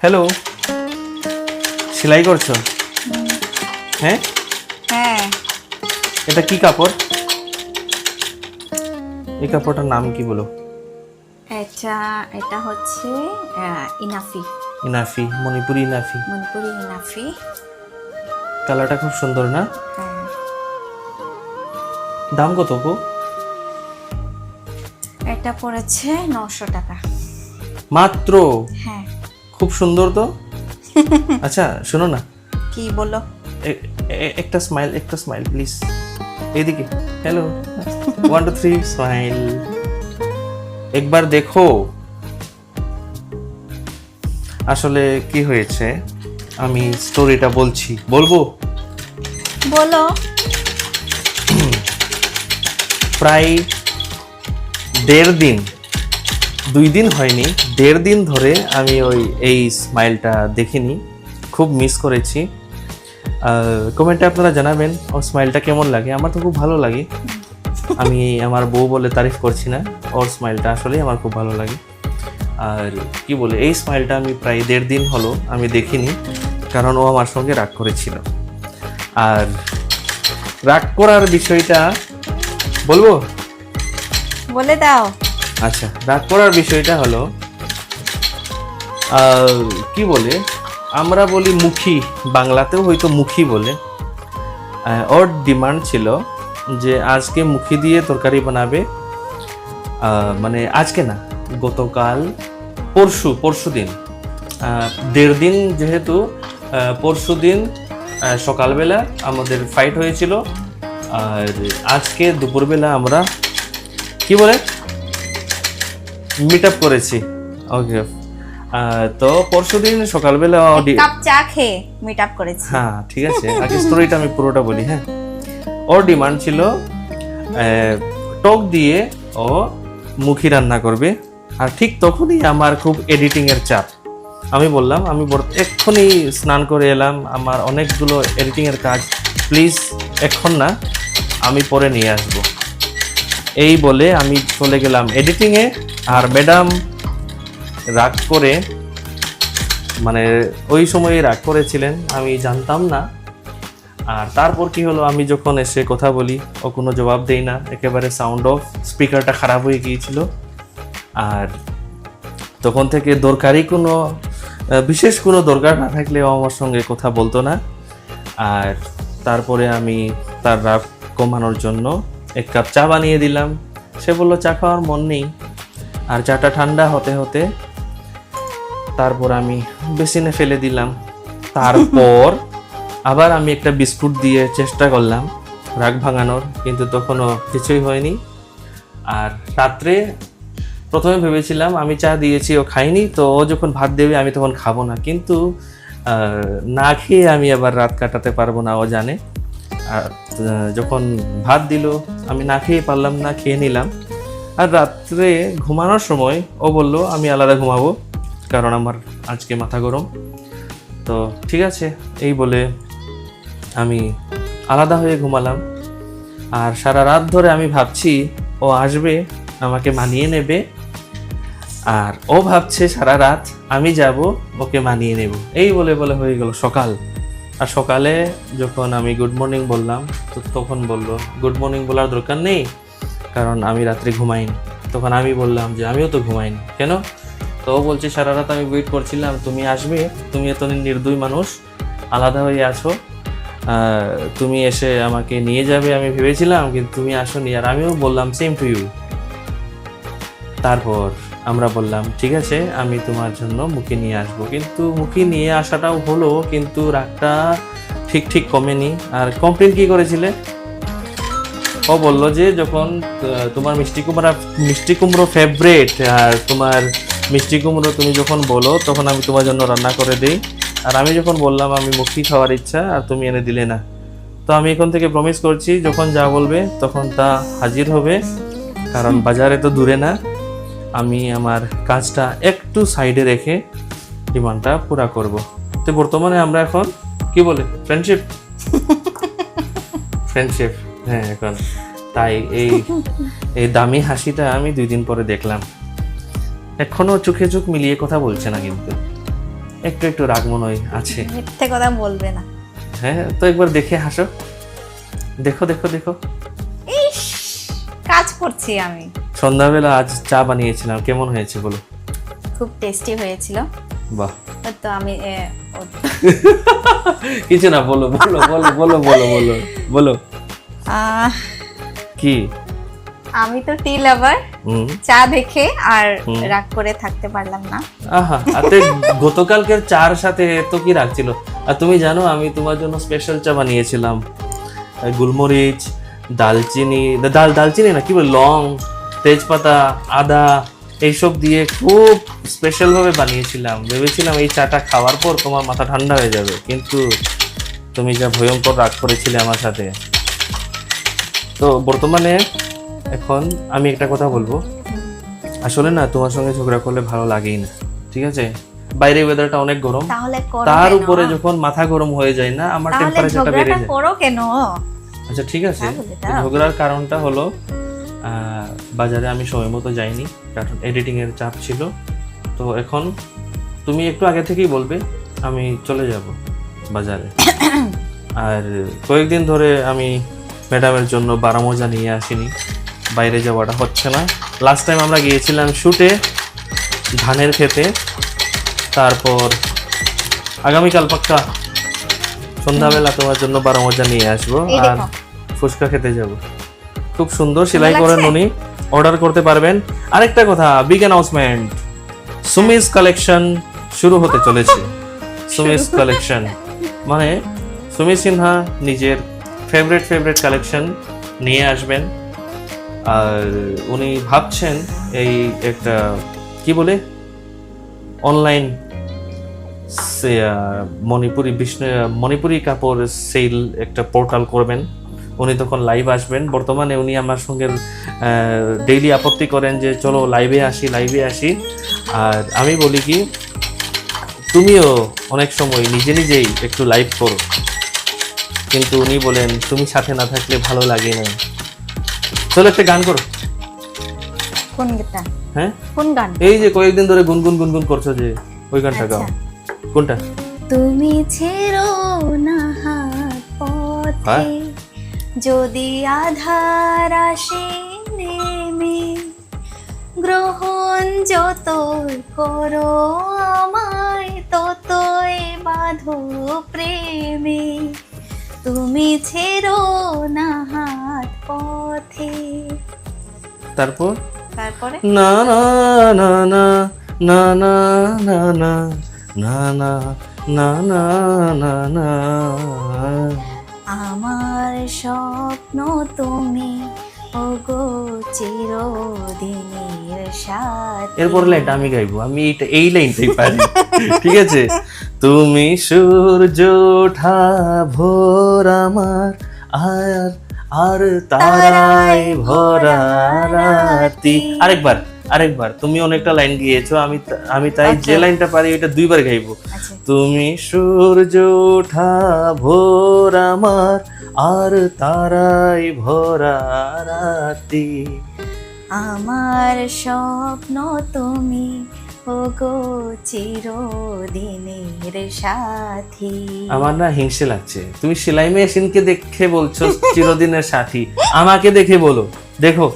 Hello. সেলাই করছ? হ্যাঁ? হ্যাঁ। এটা কি কাপড়? এই কাপড়টার নাম কি বলো? এটা এটা হচ্ছে ইনাফি। ইনাফি মণিপুরি ইনাফি। মণিপুরি ইনাফি। কালারটা খুব সুন্দর না? হ্যাঁ। দাম কত গো? এটা পড়েছে নশো টাকা। মাত্র? হ্যাঁ। খুব সুন্দর তো? আচ্ছা শোনো না। কি বলো? একটা স্মাইল একটা স্মাইল প্লিজ এদিকে hello one two three smile একবার দেখো। আসলে কি হয়েছে? আমি স্টোরিটা বলছি। বলব? বলো। প্রায় দেড় দিন দুই দিন হয়নি, দেড় দিন ধরে আমি ওই এই স্মাইলটা দেখিনি, খুব মিস করেছি। কমেন্টে আপনারা জানাবেন, ওর স্মাইলটা কেমন লাগে? আমার তো খুব ভালো লাগে। আমি আমার বউ বলে তারিফ করছি না, ওর স্মাইলটা আসলেই আমার খুব ভালো লাগে। আর কি বলে, এই স্মাইলটা আমি প্রায় দেড় দিন হলো আমি দেখিনি, কারণ ও আমার সঙ্গে রাগ করেছিল। আর রাগ করার বিষয়টা বলব? বলে দাও। আচ্ছা রাগ করার বিষয়টা হলো কি বলে? আমরা বলি মুখী, বাংলাতেও হয়তো মুখী বলে। ওর ডিমান্ড ছিল যে আজকে মুখী দিয়ে তরকারি বানাবে মানে আজকে না, গতকাল পরশু পরশু দিন। দেড় দিন যেহেতু পরশু দিন সকালবেলা আমাদের ফাইট হয়েছিল। আর আজকে দুপুরবেলা আমরা, কি বলে? মিট আপ করেছি ওকে তো পরশু দিন সকালবেলা কাপ চা খেয়ে মিট আপ করেছি। হ্যাঁ ঠিক আছে। আগে স্টোরিটা আমি পুরোটা বলি হ্যাঁ। ওর ডিমান্ড ছিল টক দিয়ে ও মুখি রান্না করবে। আর ঠিক তখনই আমার খুব এডিটিং এর চাপ। আমি বললাম আমি এক্ষুনি স্নান করে এলাম আমার অনেকগুলো এডিটিং এর কাজ। প্লিজ এখন না আমি পরে নিয়ে আসব। এই বলে আমি চলে গেলাম এডিটিংয়ে আর ম্যাডাম রাগ করে মানে ওই সময়ে রাগ করেছিলেন, আমি জানতাম না। আর তারপর কি হলো, আমি যখন এসে কথা বলি, ও কোনো জবাব দেই না, একেবারে সাউন্ড অফ স্পিকারটা খারাপ হয়ে গিয়েছিল। আর তখন থেকে দরকারি কোনো বিশেষ কোনো দরকার না থাকলে ও আমার সঙ্গে কথা বলতো না। আর তারপরে আমি তার রাগ কমানোর জন্য এক কাপ চা বানিয়ে দিলাম। সে বলল, চা খাওয়ার মন নেই। আর চাটা ঠান্ডা হতে হতে তারপর আমি বেসিনে ফেলে দিলাম। তারপর আবার আমি একটা বিস্কুট দিয়ে চেষ্টা করলাম রাগ ভাঙানোর, কিন্তু তখনও কিছুই হয়নি। আর রাত্রে প্রথমে ভেবেছিলাম, আমি চা দিয়েছি, ও খাইনি তো ও যখন ভাত দেবে, আমি তখন খাব না। কিন্তু না খেয়ে আমি আবার রাত কাটাতে পারব না, ও জানে। আর যখন ভাত দিল, আমি না খেয়ে পারলাম না, খেয়ে নিলাম। আর রাত্রে ঘুমানোর সময় ও বলল, আমি আলাদা ঘুমাবো, কারণ আমার আজকে মাথা গরম। তো ঠিক আছে, এই বলে আমি আলাদা হয়ে ঘুমালাম। আর সারা রাত ধরে আমি ভাবছি, ও আসবে, আমাকে মানিয়ে নেবে। আর ও ভাবছে, সারা রাত আমি যাব, ওকে মানিয়ে নেব। এই বলে বলে হয়ে গেল সকাল। আর সকালে যখন আমি গুড মর্নিং বললাম, তো তখন বলল গুড মর্নিং বলার দরকার নেই? কারণ আমি রাত্রে ঘুমাইনি। তখন আমি বললাম যে, আমিও তো ঘুমাইনি। কেন? তো ও বলছে, সারা রাত আমি ওয়েট করছিলাম, তুমি আসবে, তুমি এত নির্দয় মানুষ, আলাদা হয়ে আছো তুমি এসে আমাকে নিয়ে যাবে। আমি ভেবেছিলাম, কিন্তু তুমি আসোনি। আর আমিও বললাম সেম টু ইউ তারপর আমরা বললাম, ঠিক আছে, আমি তোমার জন্য মুখে নিয়ে আসব। কিন্তু মুখে নিয়ে আসাটাও হলো, কিন্তু রাগটা ঠিক ঠিক কমেনি। আর কমপ্লেন কি করেছিলে? ও বলল যে যখন তোমার মিষ্টি কুমড়া মিষ্টি কুমড়ো ফেভারেট আর তোমার মিষ্টি কুমড়ো তুমি যখন বলো তখন আমি তোমার জন্য রান্না করে দিই। আর আমি যখন বললাম আমি মুখি খাওয়ার ইচ্ছা আর তুমি এনে দিলে না। তো আমি এখন থেকে প্রমিস করছি যখন যা বলবে তখন তা হাজির হবে। কারণ বাজারে তো দূরে না। আমি আমার কাজটা একটু সাইডে রেখে ডিমান্ডটা পুরা করব। তো বর্তমানে আমরা এখন কি বলে? ফ্রেন্ডশিপ ফ্রেন্ডশিপ হ্যাঁ এখন তাই এই এই দামি হাসিটা আমি দুই দিন পরে দেখলাম। এখনও চোখে চোখ মিলিয়ে কথা বলছে না কিন্তু। একটু একটু রাগ মনে আছে। মিথ্যে কথা বলবে না। হ্যাঁ তো একবার দেখে হাসো। দেখো দেখো দেখো। কাজ করছি আমি। সন্ধ্যাবেলা আজ চা বানিয়েছিলাম। কেমন হয়েছে বলো? খুব টেস্টি হয়েছিল। বাহ। তো আমি কিছু না বলো বলো বলো বলো বলো বলো বলো। কি? আমি তো টি লাভার চা দেখে আর রাগ করে থাকতে পারলাম না। আহা আতে গতকালকের চার সাথে তো কি রাখছিল আর তুমি জানো আমি তোমার জন্য স্পেশাল চা বানিয়েছিলাম। গুলমরিচ দালচিনি দাল দালচিনি না কি বল লং তেজপাতা আদা এইসব দিয়ে খুব স্পেশাল ভাবে বানিয়েছিলাম। ভেবেছিলাম এই চাটা খাওয়ার পর তোমার মাথা ঠান্ডা হয়ে যাবে কিন্তু তুমি যা ভয়ঙ্কর রাগ করেছিলে আমার সাথে। তো বর্তমানে এখন আমি একটা কথা বলব। আসলে না তোমার সঙ্গে ঝগড়া করলে ভালো লাগেই না ঠিক আছে? বাইরে ওয়েদারটা অনেক গরম। তার উপরে যখন মাথা গরম হয়ে যায় না আমার টেম্পারেচারটা বেড়ে যায়। করো কেন? আচ্ছা ঠিক আছে। ঝগড়ার কারণটা হলো বাজারে আমি সময় মতো যাইনি কারণ এডিটিং এর চাপ ছিল। তো এখন তুমি একটু আগে থেকেই বলবে আমি চলে যাব বাজারে। আর কয়েকদিন ধরে আমি ম্যাডামের জন্য বারো মোজা নিয়ে আসিনি। বাইরে যাওয়াটা হচ্ছে না। লাস্ট টাইম আমরা গিয়েছিলাম শুটে ধানের খেতে তারপর আগামীকাল পাক্কা সন্ধ্যাবেলা তোমার জন্য বারো মোজা নিয়ে আসব। আর ফুচকা খেতে যাব। খুব সুন্দর সেলাই করেন উনি। অর্ডার করতে পারবেন। আরেকটা কথা বিগ অ্যানাউন্সমেন্ট সুমিস কালেকশন শুরু হতে চলেছে। সুমিস কালেকশন। মানে সুমি সিনহা নিজের ফেভারিট ফেভারিট কালেকশন নিয়ে আসবেন। আর উনি ভাবছেন এই একটা, কি বলে? অনলাইন মণিপুরি বিষ্ণু, মণিপুরি কাপড় সেল একটা পোর্টাল করবেন। উনি তখন লাইভ আসবেন। বর্তমানে উনি আমার সঙ্গে ডেইলি আপত্তি করেন যে, চলো লাইভে আসি লাইভে আসি। আর আমি বলি কি, তুমিও অনেক সময় নিজে নিজেই একটু লাইভ করো। কিন্তু উনি বলেন তুমি সাথে না থাকলে ভালো লাগে না। চলো একটা গান করো। কোন গানটা? হ্যাঁ? কোন গান? এই যে কয়েকদিন ধরে গুনগুন গুনগুন করছ যে ওই গানটা গাও আচ্ছা। কোনটা? তুমি ছেড়ো না হাত পথে হ্যাঁ? যদি আধার আসে নেমে গ্রহণ যত করো আমায় ততই বাঁধো প্রেমে। তুমি ছেড়ো না হাত পথে তারপর তারপরে না না না না না না না না না না না না না না আমার স্বপ্ন তুমি ওগো চিরদিনের সাথে। এরপর লাইনটা আমি গাইবো আমি এইটা এই লাইনটাই পারি ঠিক আছে? তুমি সূর্য ওঠা ভোর আমার আর আর তারাই ভরা রাতি। আরেকবার আরেকবার তুমি অনেকটা লাইন গিয়েছো আমি আমি তাই যে আচ্ছা। লাইনটা পারি ওইটা দুইবার গাইবো। আচ্ছা। তুমি সূর্য ওঠা ভোর আমার আর তারাই ভরা রাতি। আমার স্বপ্ন তুমি ওগো চিরদিনের সাথী। আমার না হিংসে লাগছে। তুমি সেলাই মেশিনকে দেখে বলছো চিরদিনের সাথী। আমাকে দেখে বলো। দেখো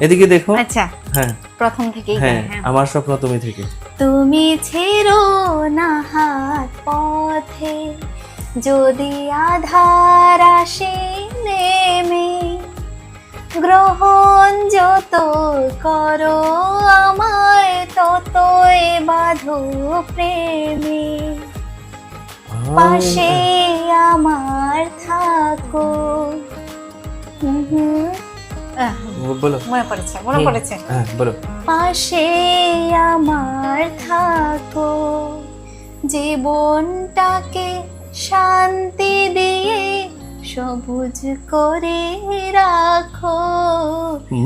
এদিকে দেখো। আচ্ছা হ্যাঁ। প্রথম থেকেই হ্যাঁ হ্যাঁ আমার স্বপ্ন তুমি থেকে। তুমি ছেড়ো না হাত পথে যদি আধার আসে নেমে গ্রহণ যত করো আমায় ততই বাঁধো প্রেমে। পাশে আমার থাকো। বলো। মনে পড়েছে মনে পড়েছে। হ্যাঁ বলো। পাশে আমার থাকো। জীবনটাকে শান্তি দিয়ে সবুজ করে রাখো।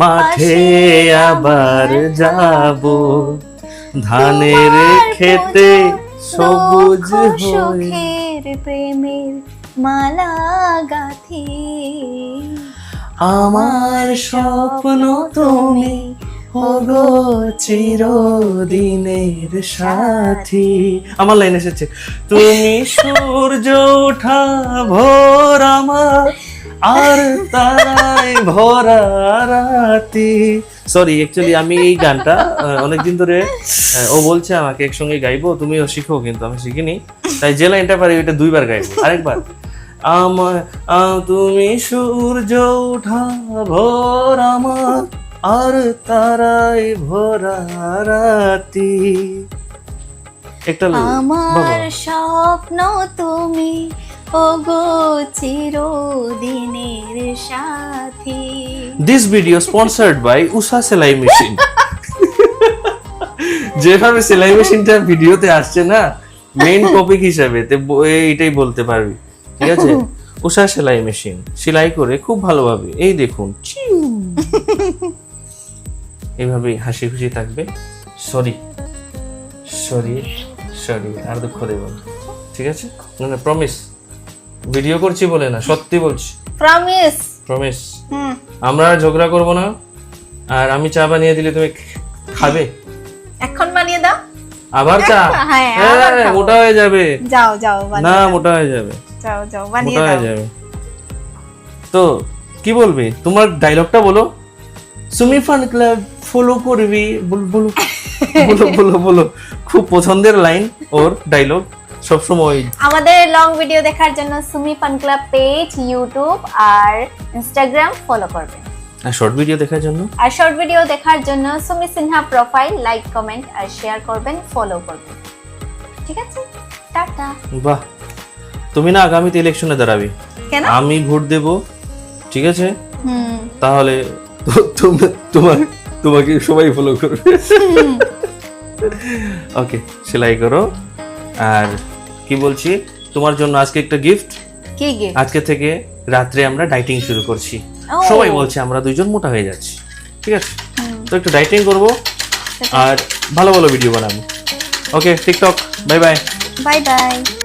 মাঠে আবার যাব। ধানের খেতে সবুজ সুখের প্রেমের মালা গাথি। আমার স্বপ্ন তুমি চিরদিনের সাথী। আমার লাইন এসেছে, তুমি সূর্য ওঠা ভোর আমার, আর তারাই ভরা রাতি। সরি অ্যাকচুয়ালি আমি এই গানটা অনেকদিন ধরে ও বলছে আমাকে, একসঙ্গে গাইবো, তুমিও শিখো, কিন্তু আমি শিখিনি। তাই যে লাইনটা পারি, ওইটা দুইবার গাইবো। আরেকবার আমার তুমি সূর্য ওঠা ভোর আমার আর তারাই ভরা রাতি। একটা আমার স্বপ্ন তুমি ওগো চিরদিনের সাথী। This video sponsored by Usha সেলাই মেশিন। যেভাবে সেলাই মেশিনটা ভিডিওতে আসছে না মেইন টপিক হিসাবে তে এইটাই বলতে পারবি। ঠিক আছে? উষা সেলাই মেশিন সেলাই করে খুব ভালোভাবে এই দেখুন এইভাবেই হাসি খুশি থাকবে। সরি সরি সরি আর দুঃখ দেব ঠিক আছে? মানে প্রমিস ভিডিও করছি বলে না সত্যি বলছি। প্রমিস প্রমিস হুম। আমরা আর ঝগড়া করব না আর আমি চা বানিয়ে দিলে তুমি খাবে। এখন বানিয়ে দাও। আবার চা? হ্যাঁ, মোটা হয়ে যাবে। যাও যাও না মোটা হয়ে যাবে। যাও যাও বানিয়ে মোটা দাও। হয়ে যাবে। তো কি বলবি? তোমার ডায়লগটা বলো। সুমি ফান ক্লাব ফলো করবি বলো বলো বলো বলো খুব পছন্দের লাইন ওর ডায়লগ সবসময়। আমাদের লং ভিডিও দেখার জন্য Sumi fun club page YouTube আর ইনস্টাগ্রাম ফলো করবেন আর শর্ট ভিডিও দেখার জন্য? আর শর্ট ভিডিও দেখার জন্য Sumi Sinha profile like comment আর শেয়ার করবেন ফলো করবেন। ঠিক আছে? টাটা। বাহ। তুমি না আগামীতে ইলেকশনে দাঁড়াবি। কেন? আমি ভোট দেব। ঠিক আছে? হুম। তাহলে তো- তোমার তোমাকে সবাই ফলো করবে। ওকে সেলাই করো। আর কি বলছি তোমার জন্য আজকে একটা গিফট কি গিফট আজকে থেকে রাত্রে আমরা ডাইটিং শুরু করছি। সবাই বলছে আমরা দুইজন মোটা হয়ে যাচ্ছি। ঠিক আছে? তো একটু ডাইটিং করব। আর ভালো ভালো ভিডিও বানাবো। Okay TikTok bye bye bye bye